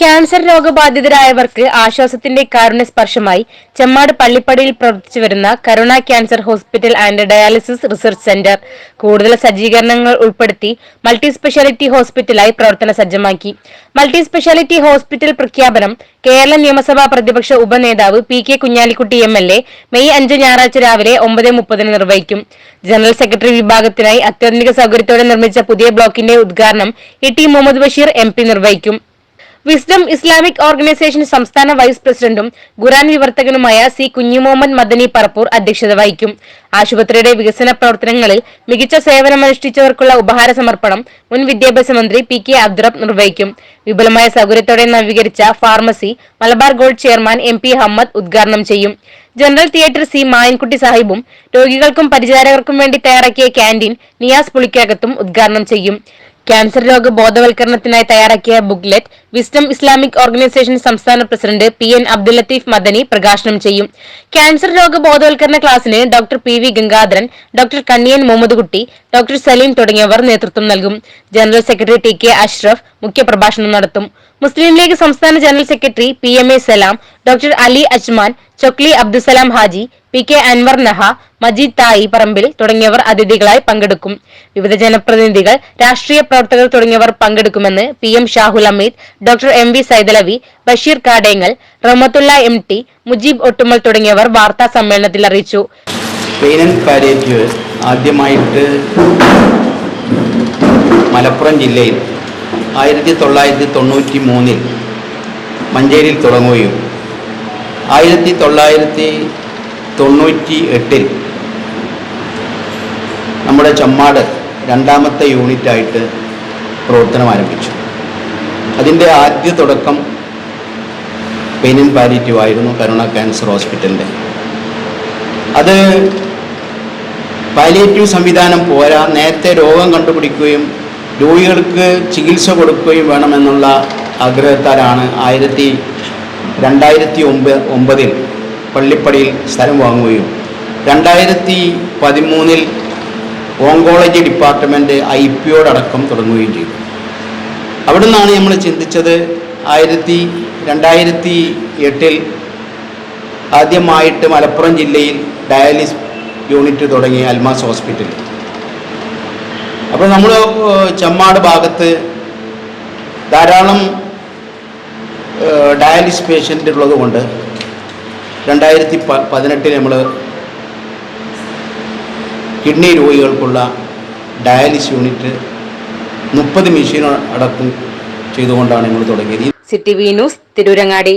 Cancer രോഗബാധിതരായവർക്ക് ആശ്വാസത്തിന്റെ കാരുണ്യ സ്പർശമായി ചെമ്മാട് പള്ളിപ്പടിയിൽ പ്രവർത്തിച്ചു വരുന്ന Karuna cancer hospital and dialysis research centre. കൂടുതൽ സജ്ജീകരണങ്ങൾ ഉൾപ്പെടുത്തി മൾട്ടി സ്പെഷ്യാലിറ്റി ഹോസ്പിറ്റലായി പ്രവർത്തന സജ്ജമാക്കി. മൾട്ടി സ്പെഷ്യാലിറ്റി ഹോസ്പിറ്റൽ പ്രഖ്യാപനം കേരള നിയമസഭാ പ്രതിപക്ഷ ഉപനേതാവ് P K Kunhalikutty M L A May അഞ്ച് ഞായറാഴ്ച രാവിലെ ഒമ്പത് മുപ്പതിന് നിർവഹിക്കും. ജനറൽ സെക്രട്ടറി വിഭാഗത്തിനായി അത്യാധുനിക സൗകര്യത്തോടെ നിർമ്മിച്ച പുതിയ ബ്ലോക്കിന്റെ ഉദ്ഘാടനം E T Muhammad Basheer M നിർവഹിക്കും. വിസ്ഡം ഇസ്ലാമിക് ഓർഗനൈസേഷൻ സംസ്ഥാന വൈസ് പ്രസിഡന്റും ഖുറാൻ വിവർത്തകനുമായ സി കുഞ്ഞിമുഹമ്മദ് മദനി പറപ്പൂർ അധ്യക്ഷത വഹിക്കും. ആശുപത്രിയുടെ വികസന പ്രവർത്തനങ്ങളിൽ മികച്ച സേവനമനുഷ്ഠിച്ചവർക്കുള്ള ഉപഹാര സമർപ്പണം മുൻ വിദ്യാഭ്യാസ മന്ത്രി പി കെ അബ്ദുറബ് നിർവഹിക്കും. വിപുലമായ സൗകര്യത്തോടെ നവീകരിച്ച pharmacy Malabar Gold chairman M P Ahammed ഉദ്ഘാടനം ചെയ്യും. ജനറൽ തിയേറ്റർ സി മായൻകുട്ടി സാഹിബും രോഗികൾക്കും പരിചാരകർക്കും വേണ്ടി തയ്യാറാക്കിയ ക്യാന്റീൻ നിയാസ് പുളിക്കകത്തും ഉദ്ഘാടനം ചെയ്യും. ക്യാൻസർ രോഗ ബോധവൽക്കരണത്തിനായി തയ്യാറാക്കിയ ബുക്ക്ലെറ്റ് വിസ്ഡം ഇസ്ലാമിക് ഓർഗനൈസേഷൻ സംസ്ഥാന president P N Abdul Latheef Madani പ്രകാശനം ചെയ്യും. ക്യാൻസർ രോഗ ബോധവൽക്കരണ ക്ലാസ്സിന് doctor P V Gangadharan doctor Kanniyan Muhammadkutty doctor Saleem തുടങ്ങിയവർ നേതൃത്വം നൽകും. General secretary T K Ashraf മുഖ്യപ്രഭാഷണം നടത്തും. മുസ്ലിം ലീഗ് സംസ്ഥാന general secretary P M A Salam doctor Ali Ajman Chokli Abdussalam Haji P K Anwar Naha Majeed തായി പറമ്പിൽ തുടങ്ങിയവർ അതിഥികളായി പങ്കെടുക്കും. വിവിധ ജനപ്രതിനിധികൾ രാഷ്ട്രീയ പ്രവർത്തകർ തുടങ്ങിയവർ പങ്കെടുക്കുമെന്ന് P M Shahul Ameed doctor M V Saidalavi Basheer Kadengal Rahmathulla M T Mujeeb Ottumal തുടങ്ങിയവർ വാർത്താ സമ്മേളനത്തിൽ അറിയിച്ചു. ആദ്യമായിട്ട് മലപ്പുറം ജില്ലയിൽ ആയിരത്തി തൊള്ളായിരത്തി തൊണ്ണൂറ്റി മൂന്നിൽ മഞ്ചേരിയിൽ തുടങ്ങുകയും ആയിരത്തി തൊള്ളായിരത്തി തൊണ്ണൂറ്റി എട്ടിൽ നമ്മുടെ ചമ്മാട് രണ്ടാമത്തെ യൂണിറ്റായിട്ട് പ്രവർത്തനം ആരംഭിച്ചു. അതിന്റെ ആദ്യ തുടക്കം പെയിൻ ആൻഡ് പാലിയേറ്റീവ് ആയിരുന്നു കരുണ ക്യാൻസർ ഹോസ്പിറ്റലിന്റെ. അത് പാലിയേറ്റീവ് സംവിധാനം പോരാ നേരത്തെ രോഗം കണ്ടുപിടിക്കുകയും രോഗികൾക്ക് ചികിത്സ കൊടുക്കുകയും വേണമെന്നുള്ള ആഗ്രഹത്താലാണ് ആയിരത്തി രണ്ടായിരത്തി ഒമ്പ ഒമ്പതിൽ പള്ളിപ്പടിയിൽ സ്ഥലം വാങ്ങുകയും രണ്ടായിരത്തി പതിമൂന്നിൽ ഓങ്കോളജി ഡിപ്പാർട്ട്മെന്റ് ഐ പി ഒടക്കം തുടങ്ങുകയും ചെയ്തു. അവിടെ നിന്നാണ് നമ്മൾ ചിന്തിച്ചത് ആയിരത്തി രണ്ടായിരത്തി എട്ടിൽ ആദ്യമായിട്ട് മലപ്പുറം ജില്ലയിൽ ഡയാലിസ് യൂണിറ്റ് തുടങ്ങി അൽമാസ് ഹോസ്പിറ്റൽ. അപ്പോൾ നമ്മൾ ചമ്മാട് ഭാഗത്ത് ധാരാളം ഡയാലിസ് പേഷ്യന്റ് ഉള്ളത് കൊണ്ട് രണ്ടായിരത്തി പ പതിനെട്ടിൽ നമ്മൾ കിഡ്നി രോഗികൾക്കുള്ള ഡയാലിസ് യൂണിറ്റ് മുപ്പത് മെഷീൻ അടക്കം ചെയ്തുകൊണ്ടാണ് നമ്മൾ തുടങ്ങിയത്. City V news Tirurangadi.